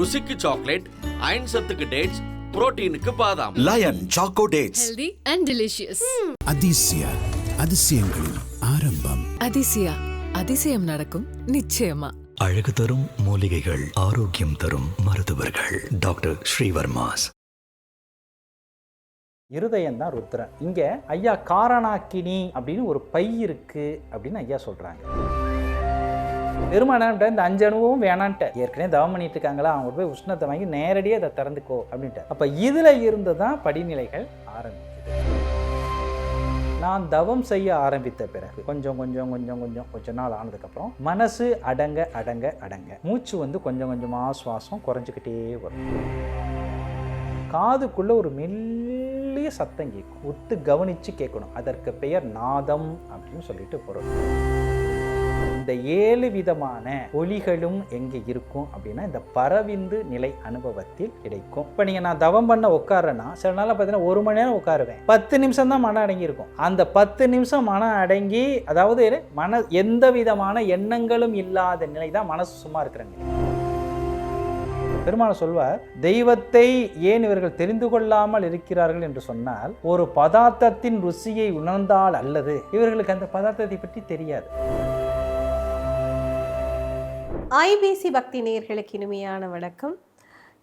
ருசிக்கு chocolate iron சத்துக்கு dates புரோட்டீனுக்கு பாதாம். Lion choco dates healthy and delicious. Athisaya அதிசயங்களின் ஆரம்பம். அதிசயா. அதிசயம் நடக்கும் நிச்சயமா. அழகு தரும் மூலிகைகள் ஆரோக்கியம் தரும் மருத்துவர்கள். டாக்டர் ஸ்ரீவர்மாஸ். இருதயம் தான் ருத்ரன். இங்க ஐயா காரணாக்கினி அப்படின்னு ஒரு பை இருக்கு அப்படின்னு ஐயா சொல்றாங்க. பெருமானான்ட்ட இந்த அஞ்சு அணுவும் வேணான்ட்டு. ஏற்கனவே தவம் பண்ணிட்டு இருக்காங்களா? அவங்க போய் உஷ்ணத்தை வாங்கி நேரடியாக அதை திறந்துக்கோ அப்படின்ட்டு. அப்போ இதில் இருந்து தான் படிநிலைகள் ஆரம்பிக்குது. நான் தவம் செய்ய ஆரம்பித்த பிறகு கொஞ்சம் கொஞ்சம் கொஞ்சம் கொஞ்சம் கொஞ்ச நாள் ஆனதுக்கப்புறம் மனசு அடங்க அடங்க அடங்க. மூச்சு வந்து கொஞ்சம் கொஞ்சமாக சுவாசம் குறைஞ்சிக்கிட்டே வரும். காதுக்குள்ளே ஒரு மெல்லிய சத்தம் கேட்கும் ஒத்து கவனித்து கேட்கணும். அதற்கு பெயர் நாதம் அப்படின்னு சொல்லிட்டு பொருள். இந்த ஏழு விதமான ஒலிகளும் எங்கே இருக்கும் அப்படின்னா இந்த பரவிந்து நிலை அனுபவத்தில் கிடைக்கும். இப்போ நீங்கள் நான் தவம் பண்ண உட்காரேன்னா சில நாளில் பார்த்தீங்கன்னா ஒரு மணி நேரம் உட்காருவேன். பத்து நிமிஷம் தான் மனம் அடங்கி இருக்கும் அந்த பத்து நிமிஷம் மனம் அடங்கி அதாவது மன எந்த விதமான எண்ணங்களும் இல்லாத நிலை தான் மனசு சும்மா இருக்கிறாங்க பெருமான சொல்வார் தெய்வத்தை ஏன் இவர்கள் தெரிந்து கொள்ளாமல் இருக்கிறார்கள்? என்று சொன்னால் ஒரு பதார்த்தத்தின் ருசியை உணர்ந்தால் அல்லது இவர்களுக்கு அந்த பதார்த்தத்தை பற்றி தெரியாது. ஐபிசி பக்தி நேர்களுக்கு இனிமையான வணக்கம்.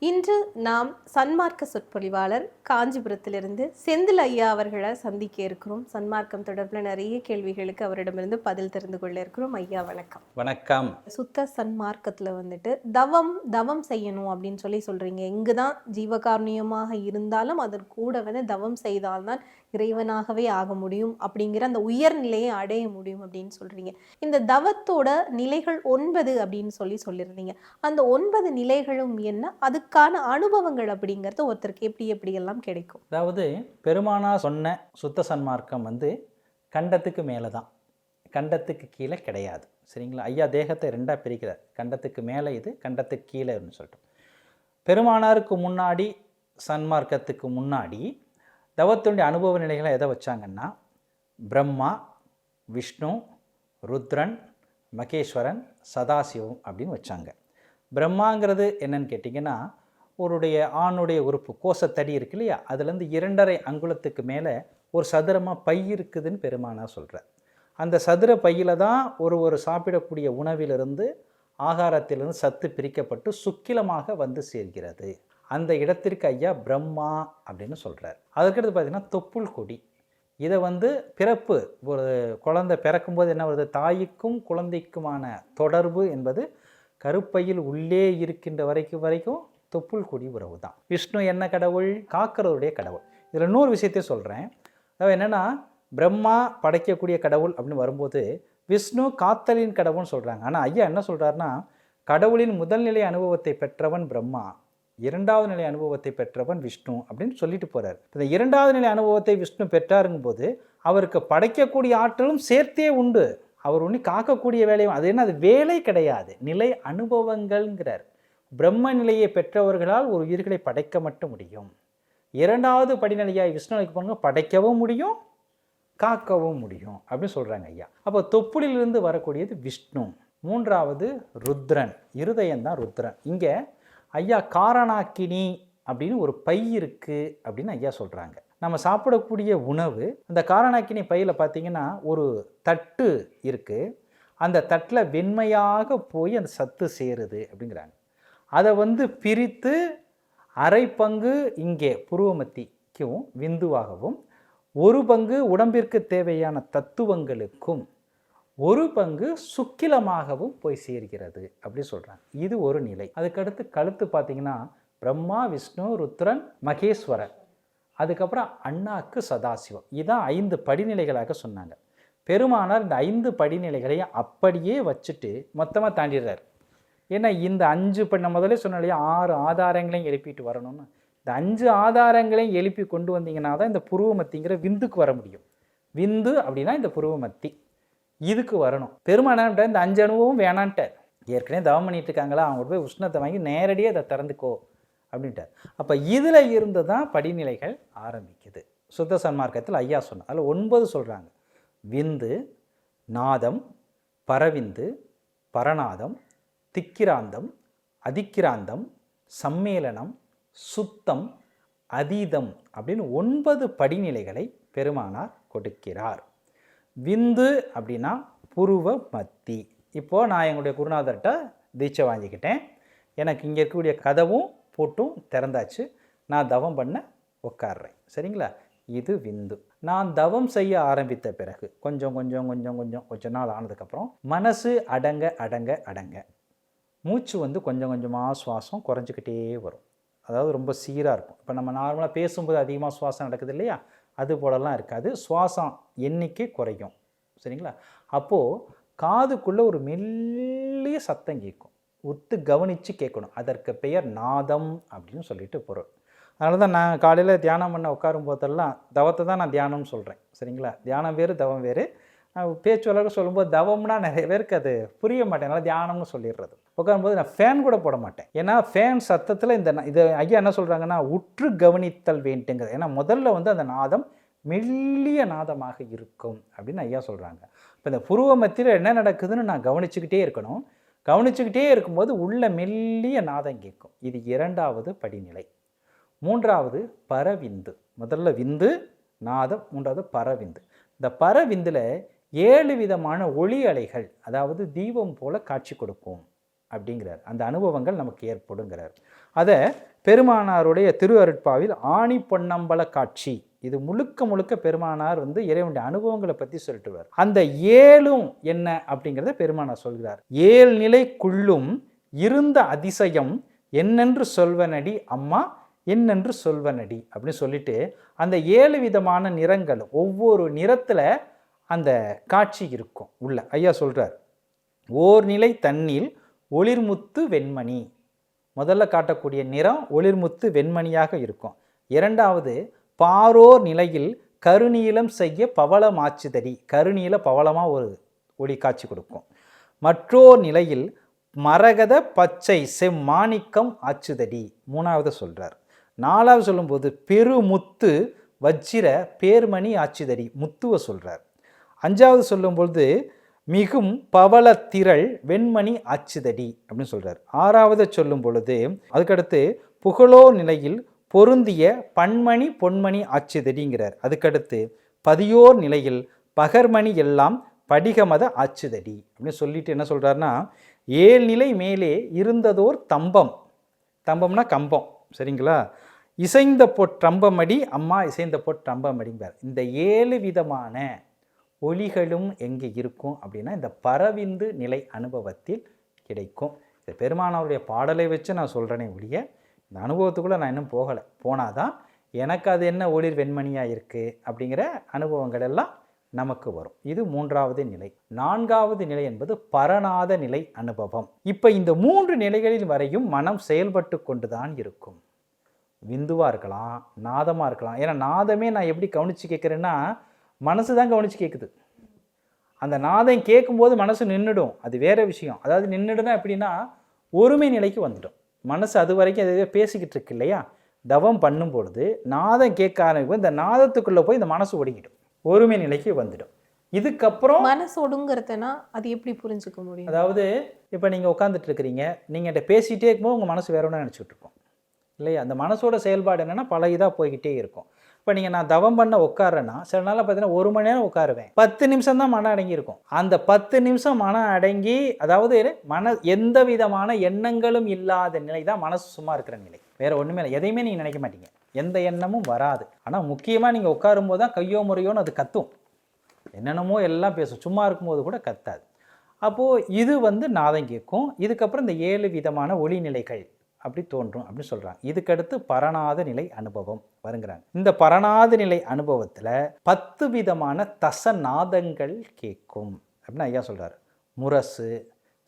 இன்று நாம் சன்மார்க்க சொற்பொழிவாளர் காஞ்சிபுரத்திலிருந்து செந்தில் ஐயா அவர்களை சந்திக்க இருக்கிறோம். சன்மார்க்கம் தொடர்பில் நிறைய கேள்விகளுக்கு அவரிடமிருந்து பதில் தெரிந்து கொள்ள இருக்கிறோம். ஐயா வணக்கம். வணக்கம். சுத்த சன்மார்க்கத்தில் வந்துட்டு தவம் தவம் செய்யணும் அப்படின்னு சொல்லி சொல்றீங்க. இங்கு தான் ஜீவகாருண்யமாக இருந்தாலும் அதன் கூட வந்து தவம் செய்தால்தான் இறைவனாகவே ஆக முடியும் அப்படிங்கிற அந்த உயர்நிலையை அடைய முடியும் அப்படின்னு சொல்றீங்க. இந்த தவத்தோட நிலைகள் ஒன்பது அப்படின்னு சொல்லி சொல்லியிருந்தீங்க. அந்த ஒன்பது நிலைகளும் என்ன? அதற்கான அனுபவங்கள் அப்படிங்கிறது ஒருத்தருக்கு எப்படி எப்படியெல்லாம் கிடைக்கும்? அதாவது பெருமானா சொன்ன சுத்த சன்மார்க்கம் வந்து கண்டத்துக்கு மேலே தான் கண்டத்துக்கு கீழே கிடையாது. சரிங்களா? ஐயா தேகத்தை ரெண்டாக பிரிக்கிறார். கண்டத்துக்கு மேலே இது கண்டத்துக்கு கீழேன்னு சொல்லிட்டு. பெருமானாருக்கு முன்னாடி சன்மார்க்கத்துக்கு முன்னாடி தவத்தினுடைய அனுபவ நிலைகளை எதை வச்சாங்கன்னா பிரம்மா விஷ்ணு ருத்ரன் மகேஸ்வரன் சதாசிவம் அப்படின்னு வச்சாங்க. பிரம்மாங்கிறது என்னன்னு கேட்டிங்கன்னா ஒருடைய ஆணுடைய உறுப்பு கோசத்தடி இருக்கு இல்லையா? அதுலேருந்து இரண்டரை அங்குலத்துக்கு மேலே ஒரு சதுரமாக பை இருக்குதுன்னு பெருமானா சொல்கிறார் அந்த சதுர பையில் தான் ஒரு ஒரு சாப்பிடக்கூடிய உணவிலிருந்து ஆகாரத்திலிருந்து சத்து பிரிக்கப்பட்டு சுக்கிலமாக வந்து சேர்கிறது. அந்த இடத்திற்கு ஐயா பிரம்மா அப்படின்னு சொல்கிறார் அதுக்கடுத்து பார்த்திங்கன்னா தொப்புள் கொடி. இதை வந்து பிறப்பு ஒரு குழந்தை பிறக்கும்போது என்ன வருது? தாய்க்கும் குழந்தைக்குமான தொடர்பு என்பது கருப்பையில் உள்ளே இருக்கின்ற வரைக்கும் வரைக்கும் தொப்புள் கொடி உறவு தான் விஷ்ணு என்ன கடவுள்? காக்கிறவருடைய கடவுள். இதில் இன்னொரு விஷயத்தையும் சொல்கிறேன் அதாவது என்னென்னா பிரம்மா படைக்கக்கூடிய கடவுள் அப்படின்னு வரும்போது விஷ்ணு காத்தலின் கடவுள்னு சொல்கிறாங்க ஆனால் ஐயா என்ன சொல்கிறாருன்னா கடவுளின் முதல்நிலை அனுபவத்தை பெற்றவன் பிரம்மா இரண்டாவது நிலை அனுபவத்தை பெற்றவன் விஷ்ணு அப்படின்னு சொல்லிட்டு போகிறார் இந்த இரண்டாவது நிலை அனுபவத்தை விஷ்ணு பெற்றாருங்கும் போது அவருக்கு படைக்கக்கூடிய ஆற்றலும் சேர்த்தே உண்டு. அவர் ஒன்று காக்கக்கூடிய வேலையும் அது என்ன? அது வேலை கிடையாது. நிலை அனுபவங்கள்ங்கிறார். பிரம்ம நிலையை பெற்றவர்களால் ஒரு உயிர்களை படைக்க மட்டும் முடியும். இரண்டாவது படிநிலையாய் விஷ்ணுவுக்கு போனாங்க படைக்கவும் முடியும் காக்கவும் முடியும் அப்படின்னு சொல்கிறாங்க ஐயா. அப்போ தொப்புளிலிருந்து வரக்கூடியது விஷ்ணு மூன்றாவது ருத்ரன் இருதயம்தான் ருத்ரன். இங்கே ஐயா காரணாக்கினி அப்படின்னு ஒரு பை இருக்குது அப்படின்னு ஐயா சொல்கிறாங்க நம்ம சாப்பிடக்கூடிய உணவு அந்த காரணாக்கினி பையில் பார்த்தீங்கன்னா ஒரு தட்டு இருக்குது அந்த தட்டில் வெண்மையாக போய் அந்த சத்து சேருது அப்படிங்கிறாங்க. அதை வந்து பிரித்து அரை பங்கு இங்கே புருவமத்திக்கும் விந்துவாகவும் ஒரு பங்கு உடம்பிற்கு தேவையான தத்துவங்களுக்கும் ஒரு பங்கு சுக்கிலமாகவும் போய் சேர்கிறது அப்படி சொல்கிறாங்க இது ஒரு நிலை. அதுக்கடுத்து கழுத்து பார்த்தீங்கன்னா பிரம்மா விஷ்ணு ருத்ரன் மகேஸ்வரன் அதுக்கப்புறம் அண்ணாக்கு சதாசிவம். இதான் ஐந்து படிநிலைகளாக சொன்னாங்க. பெருமானார் இந்த ஐந்து படிநிலைகளையும் அப்படியே வச்சுட்டு மொத்தமாக தாண்டிடுறார். ஏன்னா இந்த அஞ்சு இப்போ நான் முதல்ல சொன்ன இல்லையா ஆறு ஆதாரங்களையும் எழுப்பிட்டு வரணும்னு. இந்த அஞ்சு ஆதாரங்களையும் எழுப்பி கொண்டு வந்தீங்கன்னா தான் இந்த புருவமத்திங்கிற விந்துக்கு வர முடியும். விந்து அப்படின்னா இந்த புருவமத்தி. இதுக்கு வரணும். பெருமானான்ட்ட இந்த அஞ்சு அணுவும் வேணான்ட்டார். ஏற்கனவே தவம் பண்ணிட்டு இருக்காங்களா அவங்க போய் உஷ்ணத்தை வாங்கி நேரடியாக அதை திறந்துக்கோ அப்படின்ட்டார். அப்போ இதில் இருந்து தான் படிநிலைகள் ஆரம்பிக்குது. சுத்த சன்மார்க்கத்தில் ஐயா சொன்னார். அதில் ஒன்பது சொல்கிறாங்க விந்து நாதம் பரவிந்து பரநாதம் திக்கிராந்தம் அதிக்கிராந்தம் சம்மேளனம் சுத்தம் அதீதம் அப்படின்னு ஒன்பது படிநிலைகளை பெருமானார் கொடுக்கிறார். விந்து அப்படின்னா புருவ மத்தி. இப்போது நான் எங்களுடைய குருநாதர்கிட்ட தீட்சை வாங்கிக்கிட்டேன். எனக்கு இங்கே இருக்கக்கூடிய கதவும் பூட்டும் திறந்தாச்சு. நான் தவம் பண்ண உட்காடுறேன் சரிங்களா? இது விந்து. நான் தவம் செய்ய ஆரம்பித்த பிறகு கொஞ்சம் கொஞ்சம் கொஞ்சம் கொஞ்சம் கொஞ்ச நாள் ஆனதுக்கப்புறம் மனசு அடங்க அடங்க அடங்க மூச்சு வந்து கொஞ்சம் கொஞ்சமாக சுவாசம் குறைஞ்சிக்கிட்டே வரும். அதாவது ரொம்ப சீராக இருக்கும். இப்போ நம்ம நார்மலாக பேசும்போது அதிகமாக சுவாசம் நடக்குது இல்லையா? அது போலலாம் இருக்காது. சுவாசம் எண்ணிக்கை குறையும். சரிங்களா? அப்போது காதுக்குள்ளே ஒரு மெல்லிய சத்தம் கேட்கும். உத்து கவனித்து கேட்கணும். அதற்கு பெயர் நாதம் அப்படின்னு சொல்லிட்டு பொருள். அதனால தான் நான் காலையில் தியானம் பண்ண உட்காரும் போதெல்லாம் தவத்தை தான் நான் தியானம்னு சொல்கிறேன் சரிங்களா? தியானம் வேறு தவம் வேறு. பேச்சு வழக்கு சொல்லும்போது தவம்னா நிறைய பேருக்கு அது புரிய மாட்டேன். அதனால் தியானம்னு சொல்லிடுறது. உட்காரும்போது நான் ஃபேன் கூட போட மாட்டேன். ஏன்னா ஃபேன் சத்தத்தில் இந்த இது ஐயா என்ன சொல்கிறாங்கன்னா உற்று கவனித்தல் வேண்டுங்கிறது. ஏன்னா முதல்ல வந்து அந்த நாதம் மெல்லிய நாதமாக இருக்கும் அப்படின்னு ஐயா சொல்கிறாங்க இப்போ இந்த புருவ மத்தியில் என்ன நடக்குதுன்னு நான் கவனிச்சுக்கிட்டே இருக்கணும். கவனிச்சுக்கிட்டே இருக்கும்போது உள்ள மெல்லிய நாதம் கேட்கும். இது இரண்டாவது படிநிலை. மூன்றாவது பரவிந்து. முதல்ல விந்து நாதம் மூன்றாவது பரவிந்து. இந்த பரவிந்தில் ஏழு விதமான ஒளி அலைகள் அதாவது தீபம் போல காட்சி கொடுக்கும் அப்படிங்கிறார். அந்த அனுபவங்கள் நமக்கு ஏற்படுங்கிறார். அதை பெருமானாருடைய திரு அருட்பாவில் ஆணி பொன்னம்பல காட்சி இது முழுக்க முழுக்க பெருமானார் வந்து இறைவனுடைய அனுபவங்களை பற்றி சொல்லிட்டுவார். அந்த ஏழும் என்ன அப்படிங்கிறத பெருமானார் சொல்கிறார். ஏழு நிலைக்குள்ளும் இருந்த அதிசயம் என்னென்று சொல்வனடி அம்மா என்னென்று சொல்வனடி அப்படின்னு சொல்லிட்டு அந்த ஏழு விதமான நிறங்கள் ஒவ்வொரு நிறத்தில் அந்த காட்சி இருக்கும் உள்ள. ஐயா சொல்கிறார் ஓர் நிலை தண்ணில் ஒளிர்முத்து வெண்மணி. முதல்ல காட்டக்கூடிய நிறம் ஒளிர்முத்து வெண்மணியாக இருக்கும். இரண்டாவது பாரோர் நிலையில் கருநீலம் செய்ய பவளம் ஆச்சுதடி கருநீல பவளமாக ஒரு ஒளி காட்சி கொடுக்கும். மற்றோர் நிலையில் மரகத பச்சை செம்மாணிக்கம் ஆச்சுதடி. மூணாவது சொல்கிறார் நாலாவது சொல்லும்போது பெருமுத்து வஜ்ர பேர்மணி ஆச்சுதடி. முத்துவ சொல்கிறார் அஞ்சாவது சொல்லும்பொழுது மிகும் பவள திரள் வெண்மணி அச்சுதடி அப்படின்னு சொல்றார். ஆறாவது சொல்லும் பொழுது அதுக்கடுத்து புகழோ நிலையில் பொருந்திய பன்மணி பொன்மணி ஆச்சுதடிங்கிறார். அதுக்கடுத்து பதியோர் நிலையில் பகர்மணி எல்லாம் படிகமத அச்சுதடி அப்படின்னு சொல்லிட்டு என்ன சொல்றாருன்னா ஏழு நிலை மேலே இருந்ததோர் தம்பம். தம்பம்னா கம்பம் சரிங்களா? இசைந்த பொற்றம்பமடி அம்மா இசைந்த பொற்றம்பமடிங்கிறார் இந்த ஏழு விதமான ஒளிகளும் எங்கே இருக்கும் அப்படின்னா இந்த பரவிந்து நிலை அனுபவத்தில் கிடைக்கும். இந்த பெருமானவருடைய பாடலை வச்சு நான் சொல்கிறேனே ஒழிய இந்த அனுபவத்துக்குள்ளே நான் இன்னும் போகலை. போனாதான் எனக்கு அது என்ன ஒளிர் வெண்மணியாக இருக்குது அப்படிங்கிற அனுபவங்கள் எல்லாம் நமக்கு வரும். இது மூன்றாவது நிலை. நான்காவது நிலை என்பது பரநாத நிலை அனுபவம். இப்போ இந்த மூன்று நிலைகளில் வரையும் மனம் செயல்பட்டு கொண்டு தான் இருக்கும். விந்துவாக இருக்கலாம் நாதமாக இருக்கலாம். ஏன்னா நாதமே நான் எப்படி கவனித்து கேட்குறேன்னா மனசு தான் கவனித்து கேட்குது அந்த நாதம் கேட்கும்போது மனசு நின்றுடும் அது வேற விஷயம். அதாவது நின்றுடுனா எப்படின்னா ஒருமை நிலைக்கு வந்துடும். மனசு அது வரைக்கும் எதையோ பேசிக்கிட்டு இருக்கு இல்லையா? தவம் பண்ணும் பொழுது நாதம் கேட்க ஆரம்பிக்கும். இந்த நாதத்துக்குள்ளே போய் இந்த மனசு ஒடுங்கிடும். ஒருமை நிலைக்கு வந்துடும். இதுக்கப்புறம் மனசு ஒடுங்கிறதுனா அது எப்படி புரிஞ்சுக்க முடியும்? அதாவது இப்போ நீங்கள் உட்காந்துட்டு இருக்கிறீங்க. நீங்கள் என்கிட்ட பேசிகிட்டே இருக்கும்போது உங்கள் மனசு வேற ஒன்று நினச்சிட்டு இருக்கும். இல்லையா? அந்த மனசோட செயல்பாடு என்னென்னா பல இதாக போய்கிட்டே இருக்கும். இப்போ நீங்கள் நான் தவம் பண்ண உட்காரேன்னா சில நாளில் பார்த்தீங்கன்னா ஒரு மணி நேரம் உட்காருவேன். பத்து நிமிஷம் தான் மனம் அடங்கி இருக்கும் அந்த பத்து நிமிஷம் மனம் அடங்கி அதாவது மன எந்த விதமான எண்ணங்களும் இல்லாத நிலை தான் மனசு சும்மா இருக்கிற நிலை. வேறு ஒன்றுமே இல்லை. எதையுமே நீங்கள் நினைக்க மாட்டீங்க. எந்த எண்ணமும் வராது. ஆனால் முக்கியமாக நீங்கள் உட்காரும் போது தான் கையோ முறையோன்னு அது கத்தும். என்னென்னமோ எல்லாம் பேசும். சும்மா இருக்கும்போது கூட கத்தாது. அப்போது இது வந்து நாதம் கேட்கும். இதுக்கப்புறம் இந்த ஏழு விதமான ஒளிநிலைகள். அப்படி தோன்றும் அப்படின்னு சொல்கிறாங்க இதுக்கடுத்து பரநாத நிலை அனுபவம் வருங்கிறாங்க. இந்த பரநாத நிலை அனுபவத்தில் பத்து விதமான தசநாதங்கள் கேட்கும் அப்படின்னு ஐயா சொல்கிறார் முரசு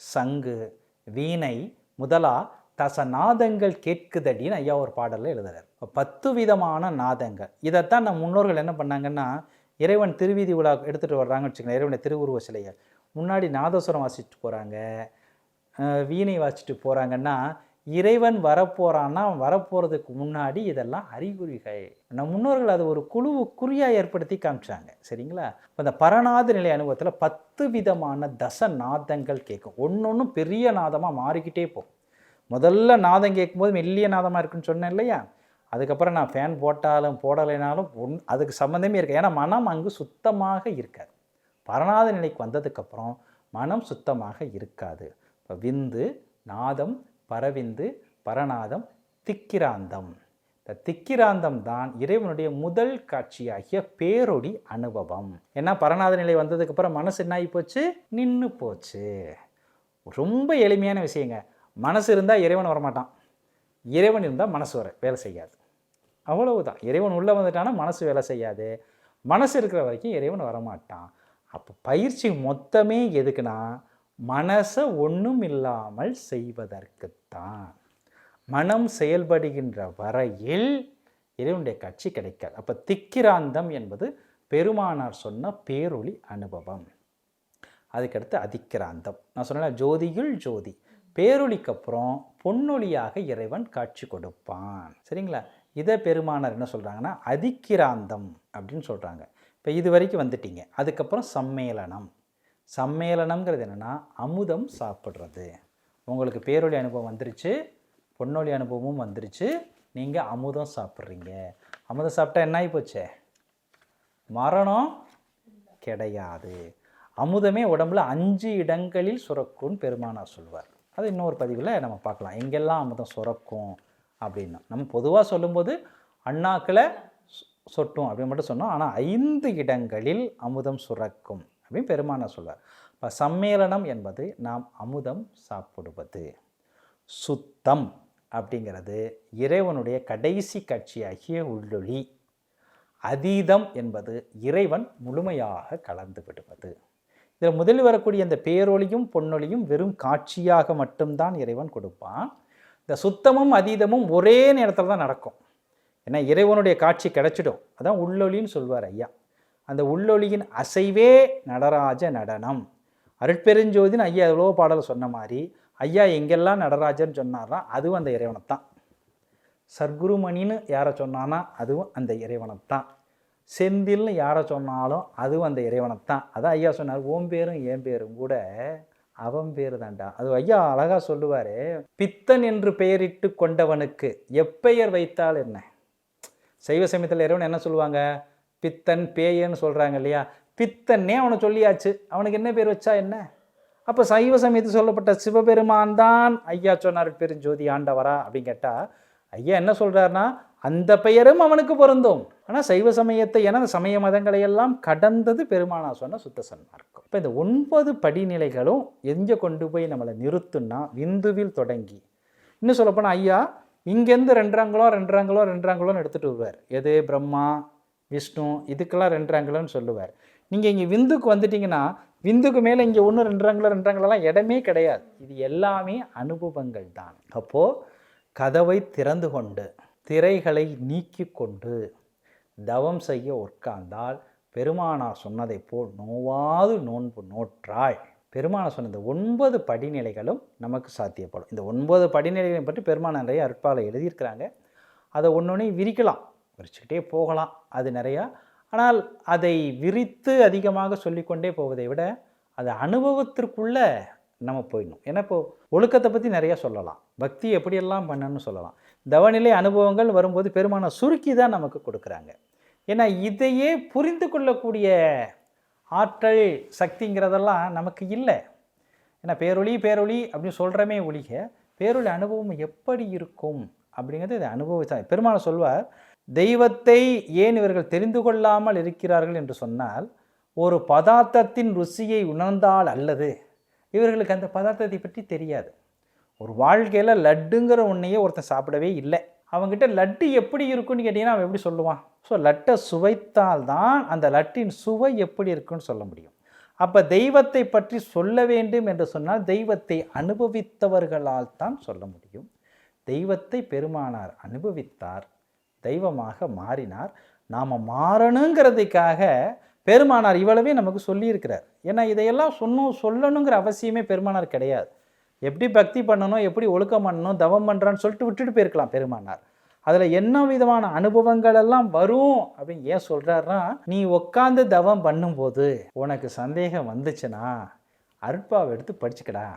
சங்கு வீணை முதலா தசநாதங்கள் கேட்குதடின்னு ஐயா ஒரு பாடலில் எழுதுறார். பத்து விதமான நாதங்கள். இதைத்தான் நம்ம முன்னோர்கள் என்ன பண்ணாங்கன்னா இறைவன் திருவீதி விழா எடுத்துகிட்டு வர்றாங்கன்னு வச்சுக்கோங்க இறைவனை திருவுருவ சிலைகள் முன்னாடி நாதஸ்வரம் வாசிச்சுட்டு போகிறாங்க வீணை வாசிச்சுட்டு போகிறாங்கன்னா இறைவன் வரப்போகிறான்னா வரப்போகிறதுக்கு முன்னாடி இதெல்லாம் அறிகுறிகள். நம்ம முன்னோர்கள் அது ஒரு குழு குறியாக ஏற்படுத்தி காமிச்சாங்க. சரிங்களா? இப்போ அந்த பரநாத நிலை அனுபவத்தில் பத்து விதமான தச நாதங்கள் கேட்கும். ஒன்று ஒன்றும் பெரிய நாதமாக மாறிக்கிட்டே போகும். முதல்ல நாதம் கேட்கும்போது மெல்லிய நாதமாக இருக்குன்னு சொன்னேன் இல்லையா? அதுக்கப்புறம் நான் ஃபேன் போட்டாலும் போடலைனாலும் ஒன் அதுக்கு சம்மந்தமே இருக்கு ஏன்னா மனம் அங்கு சுத்தமாக இருக்காது. பரநாத நிலைக்கு வந்ததுக்கப்புறம் மனம் சுத்தமாக இருக்காது. இப்போ விந்து நாதம் பரவிந்து பரநாதம் திக்கிராந்தம். இந்த திக்கிராந்தம் தான் இறைவனுடைய முதல் காட்சியாகிய பேரொடி அனுபவம். ஏன்னா பரநாத நிலை வந்ததுக்கப்புறம் மனசு என்ன ஆகி போச்சு? நின்று போச்சு. ரொம்ப எளிமையான விஷயங்க. மனசு இருந்தால் இறைவன் வரமாட்டான். இறைவன் இருந்தால் மனசு வர வேலை செய்யாது. அவ்வளவுதான். இறைவன் உள்ளே வந்துட்டானா மனசு வேலை செய்யாது. மனசு இருக்கிற வரைக்கும் இறைவன் வரமாட்டான். அப்போ பயிற்சி மொத்தமே எதுக்குன்னா மனசை ஒன்றும் இல்லாமல் செய்வதற்குத்தான். மனம் செயல்படுகின்ற வரையில் இறைவனுடைய காட்சி கிடைக்காது. அப்போ திக்கிராந்தம் என்பது பெருமானார் சொன்ன பேரொளி அனுபவம். அதுக்கடுத்து அதிக்கிராந்தம். நான் சொன்னேன் ஜோதியுள் ஜோதி. பேரொளிக்கு அப்புறம் பொன்னொழியாக இறைவன் காட்சி கொடுப்பான். சரிங்களா? இதை பெருமானார் என்ன சொல்கிறாங்கன்னா அதிக்கிராந்தம் அப்படின்னு சொல்கிறாங்க இப்போ இது வரைக்கும் வந்துட்டீங்க. அதுக்கப்புறம் சம்மேளனம். சம்மேளனம்ங்கிறது என்னென்னா அமுதம் சாப்பிட்றது. உங்களுக்கு பேரொழி அனுபவம் வந்துருச்சு பொன்னொழி அனுபவமும் வந்துருச்சு நீங்கள் அமுதம் சாப்பிட்றீங்க. அமுதம் சாப்பிட்டா என்ன ஆகி போச்சே மரணம் கிடையாது. அமுதமே உடம்புல அஞ்சு இடங்களில் சுரக்கும்னு பெருமானார் சொல்வார் அது இன்னொரு பதிவில் நம்ம பார்க்கலாம். எங்கெல்லாம் அமுதம் சுரக்கும் அப்படின்னா. நம்ம பொதுவாக சொல்லும்போது அண்ணாக்களை சொட்டும் அப்படின்னு மட்டும் சொன்னோம். ஆனால் ஐந்து இடங்களில் அமுதம் சுரக்கும். அப்படின்னு பெருமானார் சொல்வார் இப்போ சம்மேளனம் என்பது நாம் அமுதம் சாப்பிடுவது. சுத்தம் அப்படிங்கிறது இறைவனுடைய கடைசி காட்சியாகிய உள்ளொளி. அதீதம் என்பது இறைவன் முழுமையாக கலந்து விடுவது. இதில் முதலில் வரக்கூடிய இந்த பேரொளியும் பொன்னொழியும் வெறும் காட்சியாக மட்டும்தான் இறைவன் கொடுப்பான். இந்த சுத்தமும் அதீதமும் ஒரே நேரத்தில் தான் நடக்கும். ஏன்னா இறைவனுடைய காட்சி கிடச்சிடும். அதான் உள்ளொளின்னு சொல்வார் ஐயா. அந்த உள்ளொளியின் அசைவே நடராஜ நடனம். அருட்பெருஞ்சோதின்னு ஐயா எவ்வளோ பாடல் சொன்ன மாதிரி ஐயா எங்கெல்லாம் நடராஜன் சொன்னார்னா அதுவும் அந்த இறைவனைத்தான். சர்க்குருமணின்னு யாரை சொன்னான்னா அதுவும் அந்த இறைவனைத்தான். செந்தில்னு யாரை சொன்னாலும் அதுவும் அந்த இறைவனைத்தான். அதான் ஐயா சொன்னார் ஓம் பேரும் ஏன் பேரும் கூட அவன் பேர் தான்டா. அது ஐயா அழகாக சொல்லுவார் பித்தன் என்று பெயரிட்டு கொண்டவனுக்கு எப்பெயர் வைத்தால் என்ன? சைவ சமயத்தில் இறைவன் என்ன சொல்லுவாங்க? பித்தன் பேயன்னு சொல்கிறாங்க இல்லையா? பித்தன்னே அவனை சொல்லியாச்சு. அவனுக்கு என்ன பேர் வச்சா என்ன? அப்போ சைவ சமயத்தில் சொல்லப்பட்ட சிவபெருமான் தான் ஐயா சொன்னார் பெருஞ்சோதி ஆண்டவரா அப்படின்னு கேட்டால் ஐயா என்ன சொல்கிறாருன்னா அந்த பெயரும் அவனுக்கு பொருந்தும். ஆனால் சைவ சமயத்தை என அந்த சமய மதங்களை எல்லாம் கடந்தது பெருமானா சொன்ன சுத்த சன்மார்க்கம். இப்போ இந்த ஒன்பது படிநிலைகளும் எங்கே கொண்டு போய் நம்மளை நிறுத்துன்னா விந்துவில் தொடங்கி. இன்னும் சொல்லப்போனால் ஐயா இங்கேருந்து ரெண்டாங்களோ ரெண்டாங்களோ ரெண்டாங்களோன்னு எடுத்துகிட்டு வருவார். எது? பிரம்மா விஷ்ணு இதுக்கெல்லாம் ரெண்டாங்களோன்னு சொல்லுவார். நீங்கள் இங்கே விந்துக்கு வந்துட்டீங்கன்னா விந்துக்கு மேலே இங்கே ஒன்று ரெண்டாங்களோ ரெண்டாங்களெல்லாம் இடமே கிடையாது. இது எல்லாமே அனுபவங்கள் தான். அப்போது கதவை திறந்து கொண்டு திரைகளை நீக்கி கொண்டு தவம் செய்ய உட்கார்ந்தால் பெருமானார் சொன்னதைப் போல் நோவாது நோன்பு நோற்றாள். பெருமானார் சொன்ன இந்த ஒன்பது படிநிலைகளும் நமக்கு சாத்தியப்படும். இந்த ஒன்பது படிநிலைகளையும் பற்றி பெருமானார் நிறைய அற்பாலை எழுதியிருக்கிறாங்க. அதை ஒன்று விரிக்கலாம். விரிச்சுக்கிட்டே போகலாம். அது நிறையா. ஆனால் அதை விரித்து அதிகமாக சொல்லிக்கொண்டே போவதை விட அது அனுபவத்திற்குள்ளே நம்ம போயிடணும். ஏன்னா இப்போ ஒழுக்கத்தை பற்றி நிறையா சொல்லலாம். பக்தி எப்படியெல்லாம் பண்ணணும்னு சொல்லலாம். தவநிலை அனுபவங்கள் வரும்போது பெருமான சுருக்கி தான் நமக்கு கொடுக்குறாங்க. ஏன்னா இதையே புரிந்து கொள்ளக்கூடிய ஆற்றல் சக்திங்கிறதெல்லாம் நமக்கு இல்லை. ஏன்னா பேரொளி பேரொளி அப்படின்னு சொல்கிறமே ஒழிக பேரொளி அனுபவம் எப்படி இருக்கும் அப்படிங்கிறது இதை அனுபவித்தான் பெருமான சொல்வார் தெய்வத்தை ஏன் இவர்கள் தெரிந்து கொள்ளாமல் இருக்கிறார்கள் என்று சொன்னால் ஒரு பதார்த்தத்தின் ருசியை உணர்ந்தால் அல்லது இவர்களுக்கு அந்த பதார்த்தத்தை பற்றி தெரியாது. ஒரு வாழ்க்கையில் லட்டுங்கிற ஒன்றையே ஒருத்தன் சாப்பிடவே இல்லை. அவங்ககிட்ட லட்டு எப்படி இருக்குன்னு கேட்டிங்கன்னா அவன் எப்படி சொல்லுவான்? ஸோ லட்டை சுவைத்தால் தான் அந்த லட்டின் சுவை எப்படி இருக்குன்னு சொல்ல முடியும். அப்போ தெய்வத்தை பற்றி சொல்ல வேண்டும் என்று சொன்னால் தெய்வத்தை அனுபவித்தவர்களால் தான் சொல்ல முடியும். தெய்வத்தை பெருமானார் அனுபவித்தார். தெய்வமாக மாறினார். நாம் மாறணுங்கிறதுக்காக பெருமானார் இவ்வளவே நமக்கு சொல்லியிருக்கிறார். ஏன்னா இதையெல்லாம் சொன்னோம் சொல்லணுங்கிற அவசியமே பெருமானார் கிடையாது. எப்படி பக்தி பண்ணணும் எப்படி ஒழுக்கம் பண்ணணும் தவம் பண்ணுறான்னு சொல்லிட்டு விட்டுட்டு போயிருக்கலாம் பெருமானார். அதில் என்ன விதமான அனுபவங்கள் எல்லாம் வரும் அப்படின்னு ஏன் சொல்கிறாருன்னா நீ உட்காந்து தவம் பண்ணும்போது உனக்கு சந்தேகம் வந்துச்சுன்னா அருட்பாவை எடுத்து படிச்சுக்கடா.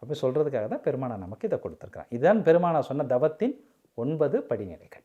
அப்படி சொல்கிறதுக்காக தான் பெருமானா நமக்கு இதை கொடுத்துருக்குறான் இதுதான் பெருமானா சொன்ன தவத்தின் ஒன்பது படிநிலைகள்.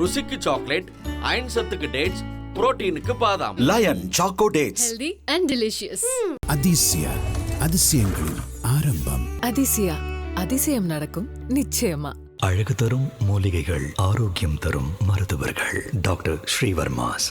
ருசிக்கு சாக்லேட் அயன் சத்துக்கு டேட்ஸ் புரோட்டீனுக்கு பாதாம். Lion choco dates healthy and delicious அதிசய அதிசயங்களின் ஆரம்பம். அதிசயா அதிசயம் நடக்கும் நிச்சயமா. அழகு தரும் மூலிகைகள் ஆரோக்கியம் தரும் மருத்துவர்கள். டாக்டர் ஸ்ரீவர்மாஸ்.